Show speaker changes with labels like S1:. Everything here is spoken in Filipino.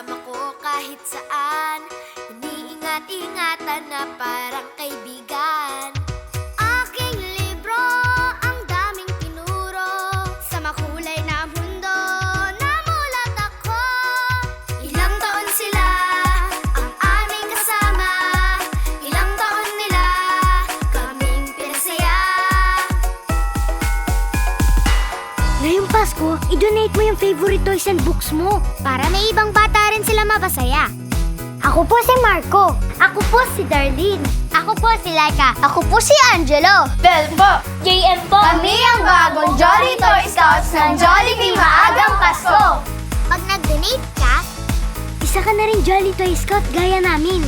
S1: kahit saan. Iniingat-ingatan na parang kaibigan. Aking libro, ang daming tinuro. Sa makulay na mundo, namulat ako. Ilang taon sila, ang aming kasama? Ilang taon nila, kaming pinasaya?
S2: Ngayong Pasko, i-donate mo yung favorite toys and books mo para may ibang bata sila mapasaya. Ako po si Marco. Ako po si Darlene. Ako po si Laika. Ako po si Angelo.
S1: Bel po!
S2: JM po.
S1: Kami ang bagong Jolly Toy Scouts ng Jollibee Maagang Pasko!
S2: Pag nag-donate ka, isa ka na rin Jolly Toy Scout gaya namin.